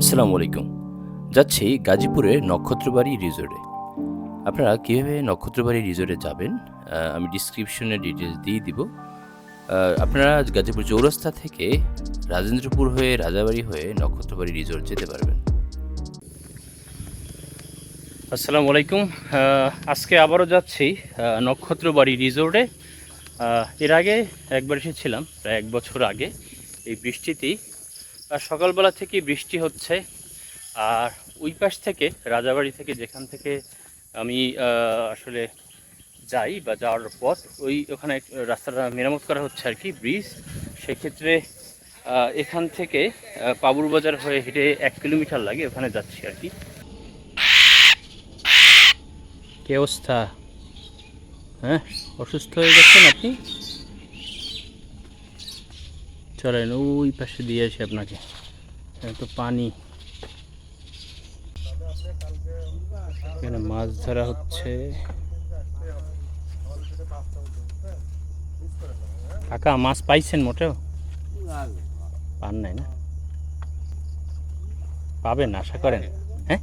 আসসালামু আলাইকুম। যাচ্ছি গাজীপুরের নক্ষত্রবাড়ি রিসোর্টে আপনারা কীভাবে নক্ষত্রবাড়ি রিসোর্টে যাবেন? আমি ডিসক্রিপশনে ডিটেলস দিয়ে দিব। আপনারা গাজীপুর চৌরাস্তা থেকে রাজেন্দ্রপুর হয়ে রাজাবাড়ি হয়ে নক্ষত্রবাড়ি রিসোর্ট যেতে পারবেন। আসসালামু আলাইকুম। আজকে আবারও যাচ্ছি নক্ষত্রবাড়ি রিসোর্টে আহ, এর আগে একবার এসেছিলাম প্রায় এক বছর আগে। এই বৃষ্টিতেই সকালবেলা থেকে বৃষ্টি হচ্ছে, আর ওই পাশ থেকে, রাজাবাড়ি থেকে যেখান থেকে আমি আসলে যাই বা যাওয়ার পথ, ওই ওখানে রাস্তাটা মেরামত করা হচ্ছে আর কি, ব্রিজ। সেক্ষেত্রে এখান থেকে পাবুর বাজার হয়ে হেঁটে এক কিলোমিটার লাগে, ওখানে যাচ্ছি আর কি। কি অবস্থা? হ্যাঁ অসুস্থ হয়ে গেছেন আপনি? চলেন, ওই পাশে দিয়ে আসি আপনাকে। তো পানি। এখানে মাছ ধরা হচ্ছে। কাকা, মাছ পাইছেন মোটেও? পান নাই না? পাবেন, আশা করেন। হ্যাঁ?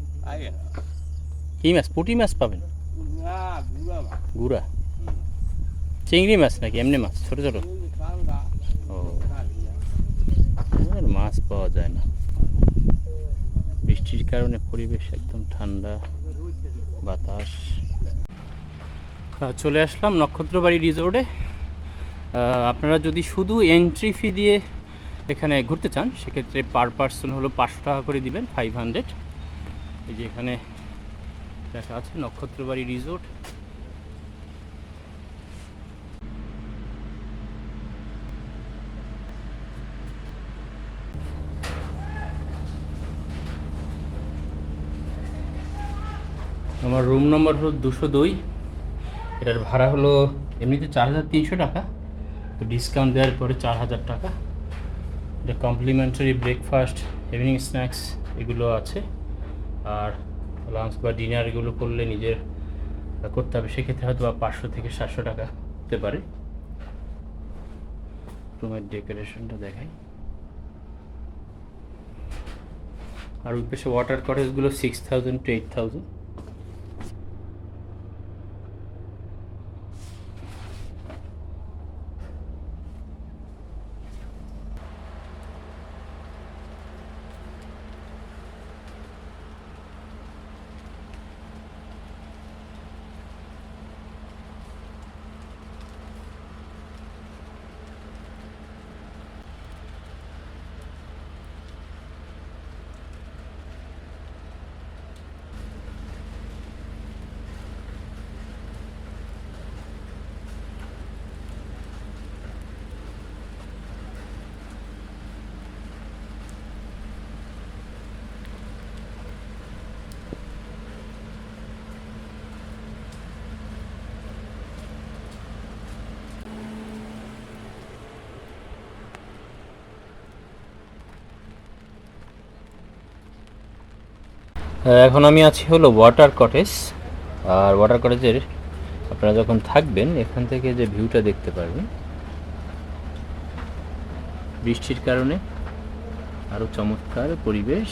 কি মাছ? পুঁটি মাছ পাবেন? গুড়া। চিংড়ি মাছ নাকি? এমনি মাছ, ছোট ছোট ও আর মাছ পাওয়া যায় না। বৃষ্টির কারণে পরিবেশ একদম ঠান্ডা, বাতাস। চলে আসলাম নক্ষত্রবাড়ি রিসোর্টে আপনারা যদি শুধু এন্ট্রি ফি দিয়ে এখানে ঘুরতে চান, সেক্ষেত্রে পার পার্সন হলো পাঁচশো টাকা করে দিবেন ফাইভ হান্ড্রেড এই যে এখানে দেখা আছে নক্ষত্রবাড়ি রিসোর্ট আমার রুম নম্বর হলো দুশো দুই। এটার ভাড়া হলো এমনিতে চার হাজার তিনশো টাকা, তো ডিসকাউন্ট দেওয়ার পরে চার হাজার টাকা। এটা কমপ্লিমেন্টারি ব্রেকফাস্ট ইভিনিং স্ন্যাক্স এগুলো আছে। আর লাঞ্চ বা ডিনার এগুলো করলে নিজের করতে হবে। সেক্ষেত্রে হয়তো বা পাঁচশো থেকে সাতশো টাকা হতে পারে। রুমের ডেকোরেশনটা দেখাই। আর পাশে water কটেজগুলো six thousand to eight thousand এখন আমি আছি হলো ওয়াটার কটেজ আর ওয়াটার কটেজের আপনারা যখন থাকবেন, এখান থেকে যে ভিউটা দেখতে পারবেন, বৃষ্টির কারণে আরও চমৎকার পরিবেশ।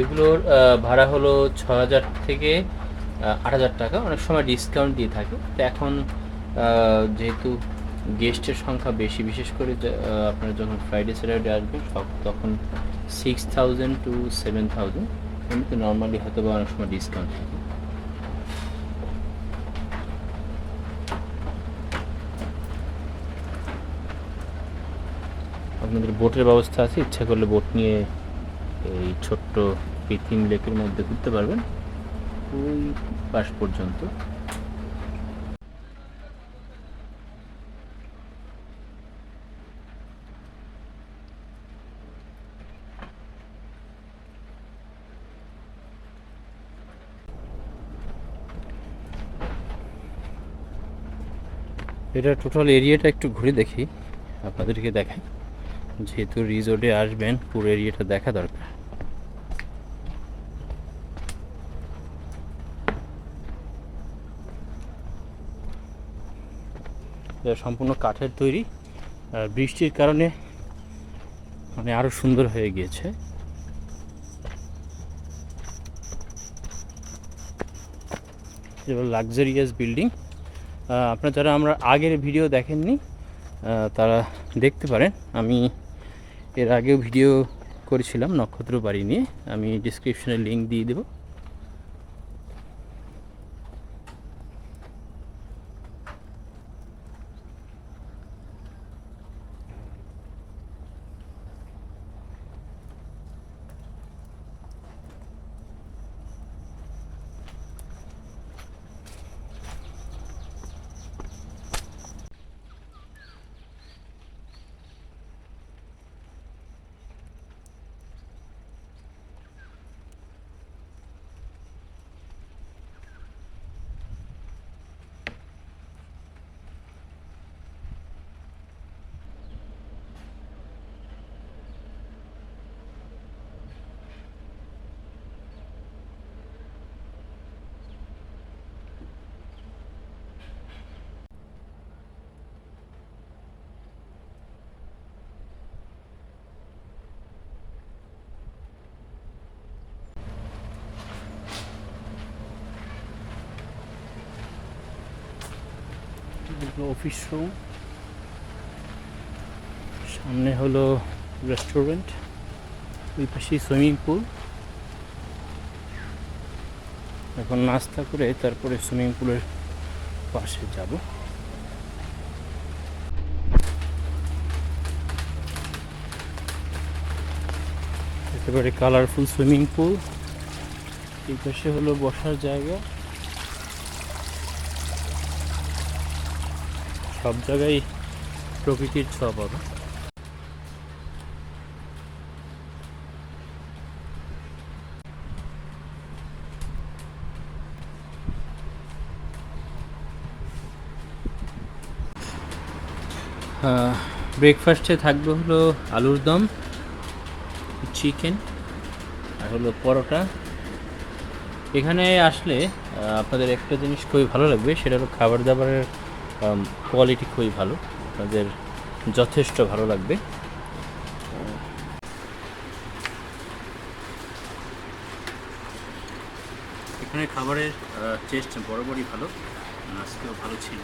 এগুলোর ভাড়া হলো ছ হাজার থেকে আট হাজার টাকা। অনেক সময় ডিসকাউন্ট দিয়ে থাকে। তো এখন যেহেতু গেস্টের সংখ্যা বেশি, বিশেষ করে আপনারা যখন ফ্রাইডে স্যাটারডে আসবেন, সব তখন six thousand to seven thousand এমনিতে নর্মালি হয়তো বা অনেক সময় ডিসকাউন্ট থাকে। আপনাদের বোটের ব্যবস্থা আছে, ইচ্ছা করলে বোট নিয়ে এই ছোট্ট কৃত্রিম লেকের মধ্যে ঘুরতে পারবেন, ওই পাশ পর্যন্ত। এটা টোটাল এরিয়াটা একটু ঘুরে দেখি, আপনাদেরকে দেখাই। যেহেতু রিসোর্টে আসবেন, পুরো এরিয়াটা দেখা দরকার। এটা সম্পূর্ণ কাঠের তৈরি। আর বৃষ্টির কারণে মানে আরও সুন্দর হয়ে গিয়েছে। এবার লাক্সারিয়াস বিল্ডিং আপনারা যারা আমরা আগের ভিডিও দেখেননি তারা দেখতে পারেন। আমি এর আগেও ভিডিও করেছিলাম নক্ষত্র বাড়ি নিয়ে। আমি ডিসক্রিপশনে লিঙ্ক দিয়ে দেবো। অফিস রুম সামনে হলো রেস্টুরেন্ট ওই পাশে সুইমিং পুল এখন নাস্তা করে তারপরে সুইমিং পুলের পাশে যাব। একেবারে কালারফুল সুইমিং পুল এই পাশে হলো বসার জায়গা। সব জায়গায় প্রকৃতির ছোঁয়া পাবে ব্রেকফাস্টে থাকবে হলো আলুর দম চিকেন আর হলো পরোটা। এখানে আসলে আপনাদের একটা জিনিস খুবই ভালো লাগবে, সেটা হলো খাবার দাবারের কোয়ালিটি খুবই ভালো। আপনাদের যথেষ্ট ভালো লাগবে। এখানে খাবারের টেস্ট বরাবরই ভালো। আজকেও ভালো ছিল।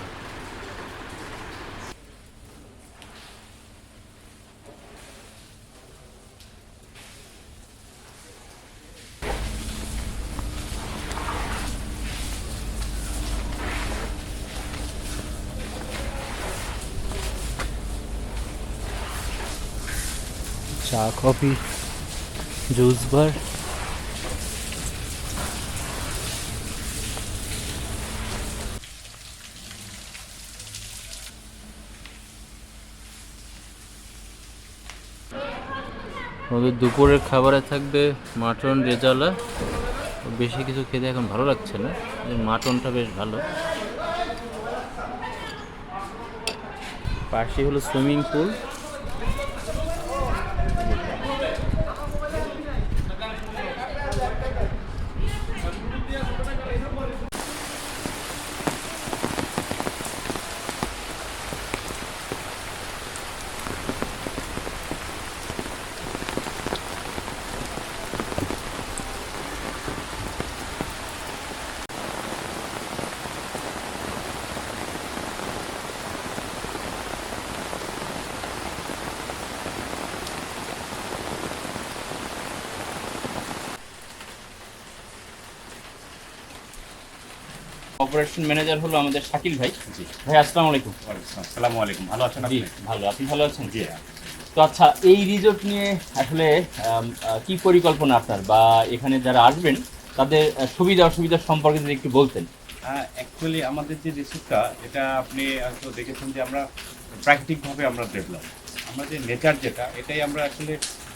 চা, কফি, জুস বার। আমাদের দুপুরের খাবারে থাকবে মাটন রেজালা। বেশি কিছু খেতে এখন ভালো লাগছে না। মাটনটা বেশ ভালো। পাশে হলো সুইমিং পুল। অপারেশন ম্যানেজার হলো আমাদের শাকিল ভাই। জি। ভাই আসসালামু আলাইকুম। আসসালামু আলাইকুম। ভালো আছেন জি আপনি? ভালো। আপনি ভালো আছেন? জি তো আচ্ছা এই রিসোর্ট নিয়ে আসলে কি পরিকল্পনা আপনার? বা এখানে যারা আসবেন তাদের সুবিধা অসুবিধা সম্পর্কে যদি একটু বলতেন। অ্যাকচুয়ালি আমাদের যে রিসোর্টটা এটা আপনি হয়তো দেখেছেন যে আমরা প্রাকৃতিকভাবে আমরা ডেভেলপ আমরা যে নেচার যেটা এটাই আমরা আসলে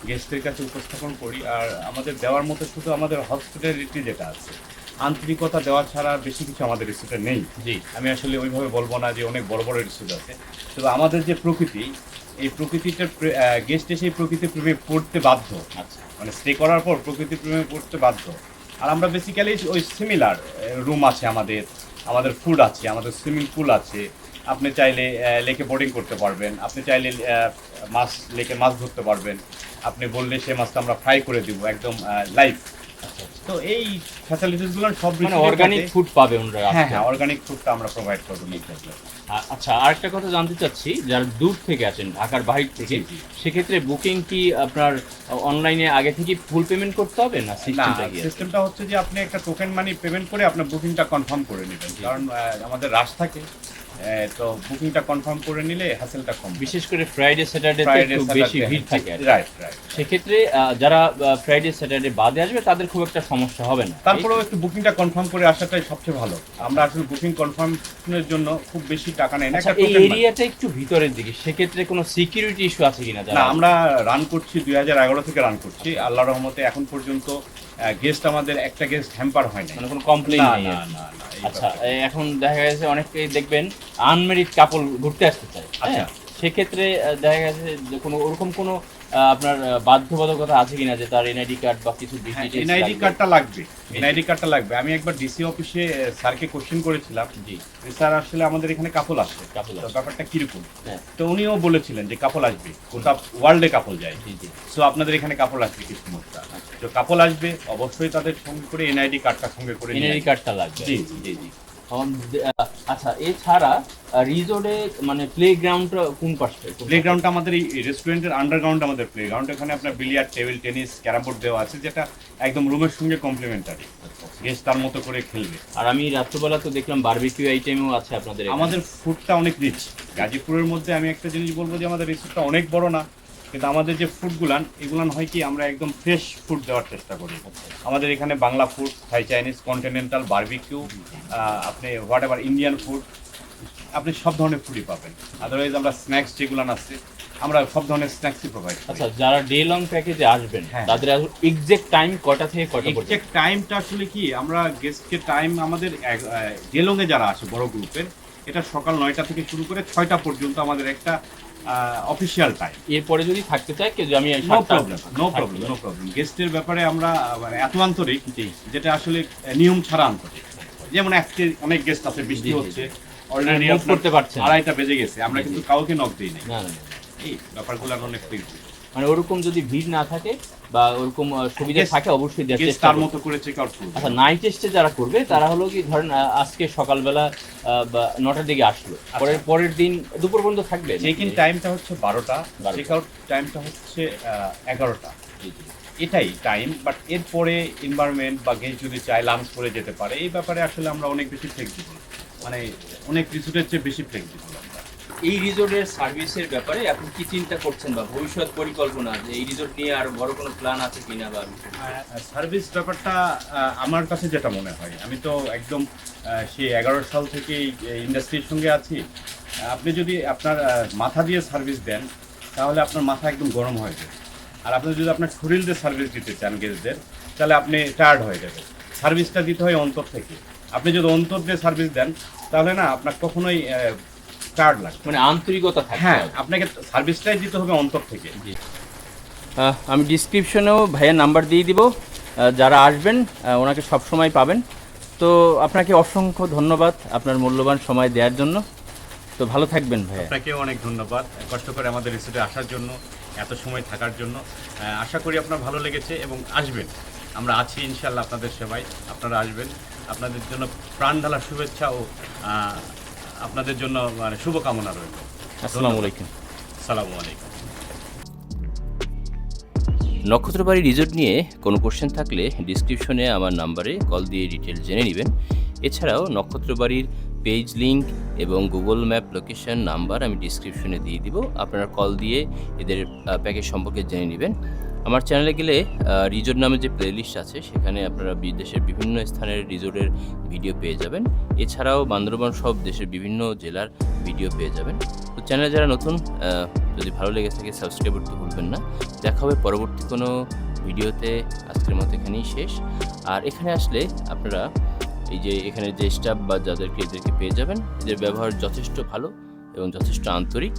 গেস্টের কাছে উপস্থাপন করি। আর আমাদের দেওয়ার মতো শুধু আমাদের হসপিটালিটি যেটা আছে। আন্তরিকতা দেওয়া ছাড়া বেশি কিছু আমাদের রিসোর্টে নেই। জি। আমি আসলে ওইভাবে বলব না যে অনেক বড় বড় রিসোর্ট আছে। তবে আমাদের যে প্রকৃতি এই প্রকৃতিটা গেস্ট এসে প্রকৃতি প্রেমে পড়তে বাধ্য। আচ্ছা। মানে স্টে করার পর প্রকৃতি প্রেমে পড়তে বাধ্য। আর আমরা বেসিক্যালি ওই সিমিলার রুম আছে আমাদের আমাদের ফুড আছে আমাদের সুইমিং পুল আছে। আপনি চাইলে লেকে বোর্ডিং করতে পারবেন আপনি চাইলে মাছ লেকে মাছ ধরতে পারবেন। আপনি বললে সে মাছটা আমরা ফ্রাই করে দিব একদম লাইভ তো এই ফ্যাসিলিটিসগুলো সব মানে অর্গানিক ফুড পাবে ওনারা হ্যাঁ হ্যাঁ অর্গানিক ফুডটা আমরা প্রোভাইড করব আচ্ছা আরেকটা কথা জানতে চাচ্ছি যারা দূর থেকে আছেন ঢাকার বাইরে থেকে। সেক্ষেত্রে বুকিং কি আপনার অনলাইনে আগে থেকে ফুল পেমেন্ট করতে হবে না সিস্টেমটা কি সিস্টেমটা হচ্ছে যে আপনি একটা টোকেন মানি পেমেন্ট করে আপনার বুকিংটা কনফার্ম করে নেবেন। কারণ আমাদের রাশ থাকে তো বুকিংটা কনফার্ম করে নিলে হ্যাসেলটা কম বিশেষ করে ফ্রাইডে স্যাটারডে একটু বেশি ভিড় থাকে রাইট রাইট সেক্ষেত্রে যারা ফ্রাইডে স্যাটারডে বাদে আসবে তাদের খুব একটা সমস্যা হবে না। তারপরেও একটু বুকিংটা কনফার্ম করে আসাটাই সবচেয়ে ভালো। আমরা আসলে বুকিং কনফার্মের জন্য খুব বেশি টাকা নেই। না আচ্ছা এই এরিয়াটা একটু ভিতরের দিকে সেক্ষেত্রে কোনো সিকিউরিটি ইস্যু আছে কিনা? না যারা আমরা রান করছি দুই হাজার এগারো থেকে রান করছি। আল্লাহ রহমতে এখন পর্যন্ত গেস্ট আমাদের একটা গেস্ট হ্যাম্পার হয় না মানে কোনো কমপ্লেইন না নেই না না আচ্ছা এখন দেখা গেছে অনেকেই দেখবেন আনমেরিড কাপল ঘুরতে আসতে চায় আচ্ছা। হ্যাঁ? সেক্ষেত্রে দেখা গেছে যে কোনো ওরকম কোনো আপনার বাধ্যবাধকতা আছে কিনা যে তার এনআইডি কার্ড বা কিছু এনআইডি কার্ডটা লাগবে? এনআইডি কার্ডটা লাগবে। আমি একবার ডিসি অফিসে স্যারকে কোশ্চেন করেছিলাম। জি। স্যার আসলে আমাদের এখানে কাপল আসছে কাপল ব্যাপারটা কীরকম? হ্যাঁ। তো উনিও বলেছিলেন যে কাপল আসবে। গোটা ওয়ার্ল্ডে কাপল যায়। জি জি। সো আপনাদের এখানে কাপল আসবে কিছু মুহূর্তে তো কাপল আসবে। অবশ্যই তাদের সঙ্গে করে এনআইডি কার্ডটা সঙ্গে করে এনআইডি কার্ডটা লাগবে। জি জি জি। আচ্ছা এছাড়া রিজোর্টে মানে প্লে গ্রাউন্ডটা কোন পাশে প্লেগ্রাউন্ডটা আমাদের এই রেস্টুরেন্টের আন্ডারগ্রাউন্ড আমাদের প্লেগ্রাউন্ড এখানে আপনার billiard table tennis carrom board দেওয়া আছে যেটা একদম রুমের সঙ্গে কমপ্লিমেন্টারি গেস্ট তার মতো করে খেলবে। আর আমি রাত্রবেলা তো দেখলাম বারবিকিউ আইটেমও আছে আপনাদের আমাদের ফুডটা অনেক রিচ গাজীপুরের মধ্যে আমি একটা জিনিস বলব যে আমাদের রিসোর্টটা অনেক বড় না। কিন্তু আমাদের যে ফুডগুলান এগুলান হয় কি আমরা একদম ফ্রেশ ফুড দেওয়ার চেষ্টা করি। আমাদের এখানে Bangla food Thai Chinese continental barbecue আপনি হোয়াট এভার ইন্ডিয়ান ফুড আপনি সব ধরনের ফুডই পাবেন। আদারওয়াইজ আমরা স্ন্যাক্স যেগুলান আছে আমরা সব ধরনের স্ন্যাক্সই প্রোভাইড আচ্ছা যারা ডে লং প্যাকেজে আসবেন হ্যাঁ। তাদের এক্সাক্ট টাইম কটা থেকে কটা এক্সাক্ট টাইমটা আসলে কি আমরা গেস্টকে টাইম আমাদের ডে ডেলংয়ে যারা আছে বড় গ্রুপের এটা সকাল নয়টা থেকে শুরু করে ছয়টা পর্যন্ত আমাদের একটা অফিসিয়াল টাইম এরপরে যদি থাকতে চায় কেউ আমি no problem no problem no problem গেস্টের ব্যাপারে আমরা মানে এত আন্তরিক যে যেটা আসলে নিয়ম ছাড়া আন্তরিক। যেমন আজকে অনেক গেস্ট আছে বৃষ্টি হচ্ছে। অলরেডি করতে পারছে। আড়াইটা বেজে গেছে আমরা কিন্তু কাউকে নক দিই নাই। না। এই ব্যাপারগুলো অনেক মানে ওরকম যদি ভিড় না থাকে বা ওরকম সুবিধা থাকে অবশ্যই দেওয়ার চেষ্টা তার মতো করে চেক আউট করবে আচ্ছা নাইট টেস্টে যারা করবে তারা হলো কি ধরেন আজকে সকালবেলা বা নটার দিকে আসলো। পরের পরের দিন দুপুর পর্যন্ত থাকবে চেক ইন টাইমটা হচ্ছে বারোটা। চেক আউট টাইমটা হচ্ছে এগারোটা। এটাই টাইম বাট এরপরে এনভায়রনমেন্ট বা গেস্ট যদি চায় লাঞ্চ করে যেতে পারে এই ব্যাপারে আসলে আমরা অনেক বেশি ফ্লেক্সিবল মানে অনেক রিসোর্টের চেয়ে বেশি ফ্লেক্সিবল এই রিসোর্টের সার্ভিসের ব্যাপারে আপনি কি চিন্তা করছেন বা ভবিষ্যৎ পরিকল্পনা যে এই রিসোর্ট নিয়ে আর বড় কোনো প্ল্যান আছে কিনা বা সার্ভিস ব্যাপারটা আমার কাছে যেটা মনে হয়, আমি তো একদম সেই এগারো সাল থেকে ইন্ডাস্ট্রির সঙ্গে আছি। আপনি যদি আপনার মাথা দিয়ে সার্ভিস দেন, তাহলে আপনার মাথা একদম গরম হয়ে যাবে। আর আপনি যদি আপনার শরীর দিয়ে সার্ভিস দিতে চান গেস্টদের তাহলে আপনি টায়ার্ড হয়ে যাবেন। সার্ভিসটা দিতে হয় অন্তর থেকে। আপনি যদি অন্তর দিয়ে সার্ভিস দেন, তাহলে না, আপনার কখনোই টায়ার্ড লাগবে। মানে আন্তরিকতা থাকবে হ্যাঁ আপনাকে সার্ভিসটাই দিতে হবে অন্তর থেকে। জি। আমি ডিসক্রিপশনেও ভাইয়ের নাম্বার দিয়ে দিব। যারা আসবেন ওনাকে সব সময় পাবেন। তো আপনাকে অসংখ্য ধন্যবাদ আপনার মূল্যবান সময় দেওয়ার জন্য। তো ভালো থাকবেন ভাইয়া। আপনাকে অনেক ধন্যবাদ কষ্ট করে আমাদের রিসোর্টে আসার জন্য এত সময় থাকার জন্য। আশা করি আপনার ভালো লেগেছে এবং আসবেন। আমরা আছি ইনশাল্লাহ আপনাদের সেবায়। আপনারা আসবেন। আপনাদের জন্য প্রাণ ঢালার শুভেচ্ছা ও আপনাদের জন্য মানে শুভকামনা রইল। আসসালামু আলাইকুম। সালামু আলাইকুম। নক্ষত্রবাড়ি রিজোর্ট নিয়ে কোনো কোশ্চেন থাকলে ডিসক্রিপশনে আমার নাম্বারে কল দিয়ে ডিটেল জেনে নেবেন। এছাড়াও নক্ষত্রবাড়ির পেজ লিংক এবং গুগল ম্যাপ লোকেশন নাম্বার আমি ডিসক্রিপশনে দিয়ে দিব। আপনারা কল দিয়ে এদের প্যাকেজ সম্পর্কে জেনে নেবেন। আমার চ্যানেলে গেলে রিজোর্ট নামে যে প্লেলিস্ট আছে, সেখানে আপনারা বিদেশের বিভিন্ন স্থানের রিজোর্টের ভিডিও পেয়ে যাবেন। এছাড়াও বান্দরবান সব দেশের বিভিন্ন জেলার ভিডিও পেয়ে যাবেন। তো চ্যানেলে যারা নতুন যদি ভালো লেগে থাকে সাবস্ক্রাইব করতে ভুলবেন না। দেখা হবে পরবর্তী কোনো ভিডিওতে আজকের মতো এখানেই শেষ। আর এখানে আসলে আপনারা এই যে এখানে যে স্টাফ বা যাদেরকে এদেরকে পেয়ে যাবেন, এদের ব্যবহার যথেষ্ট ভালো এবং যথেষ্ট আন্তরিক।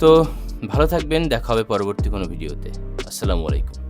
তো ভালো থাকবেন, দেখা হবে পরবর্তী কোনো ভিডিওতে আসসালামু আলাইকুম।